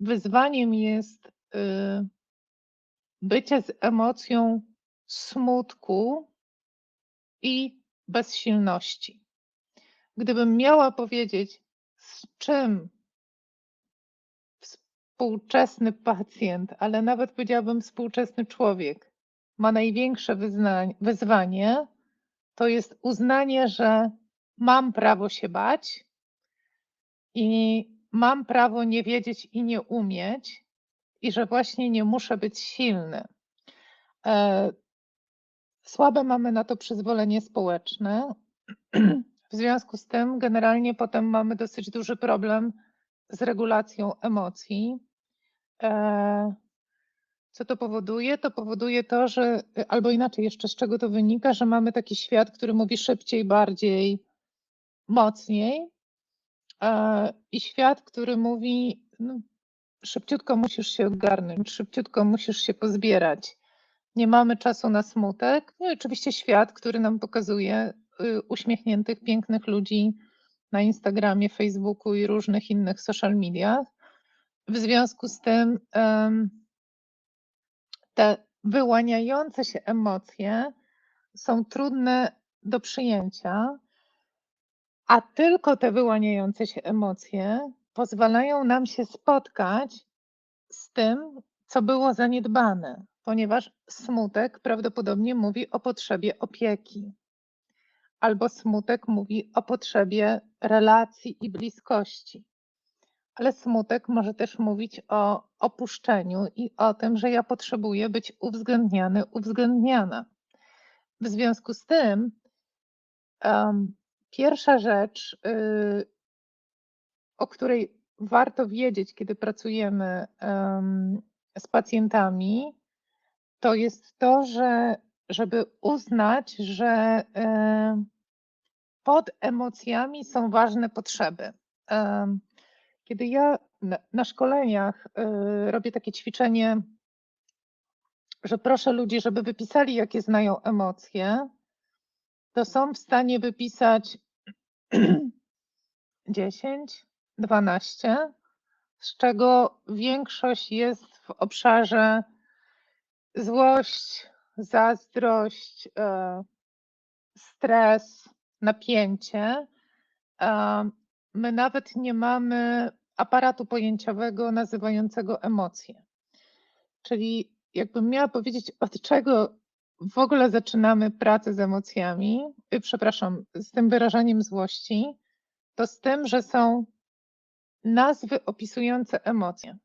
wyzwaniem jest y, bycie z emocją smutku i bezsilności. Gdybym miała powiedzieć, z czym współczesny pacjent, ale nawet powiedziałabym współczesny człowiek ma największe wyzwanie, to jest uznanie, że mam prawo się bać i mam prawo nie wiedzieć i nie umieć, i że właśnie nie muszę być silny. E, słabe mamy na to przyzwolenie społeczne. W związku z tym, generalnie potem mamy dosyć duży problem z regulacją emocji. E, co to powoduje? To powoduje to, że, albo inaczej jeszcze z czego to wynika, że mamy taki świat, który mówi szybciej, bardziej, mocniej i świat, który mówi no, szybciutko musisz się ogarnąć, szybciutko musisz się pozbierać. Nie mamy czasu na smutek. No i oczywiście świat, który nam pokazuje y, uśmiechniętych, pięknych ludzi na Instagramie, Facebooku i różnych innych social mediach. W związku z tym te wyłaniające się emocje są trudne do przyjęcia, a tylko te wyłaniające się emocje pozwalają nam się spotkać z tym, co było zaniedbane, ponieważ smutek prawdopodobnie mówi o potrzebie opieki, albo smutek mówi o potrzebie relacji i bliskości. Ale smutek może też mówić o opuszczeniu i o tym, że ja potrzebuję być uwzględniany, uwzględniana. W związku z tym, um, pierwsza rzecz, y, o której warto wiedzieć, kiedy pracujemy z pacjentami, to jest to, że żeby uznać, że um, pod emocjami są ważne potrzeby. Kiedy ja na, na szkoleniach y, robię takie ćwiczenie, że proszę ludzi, żeby wypisali, jakie znają emocje, to są w stanie wypisać 10, 12, z czego większość jest w obszarze złość, zazdrość, e, stres, napięcie. E, my nawet nie mamy aparatu pojęciowego nazywającego emocje. Czyli jakbym miała powiedzieć, od czego w ogóle zaczynamy pracę z emocjami, y, przepraszam, z tym wyrażaniem złości, to z tym, że są nazwy opisujące emocje.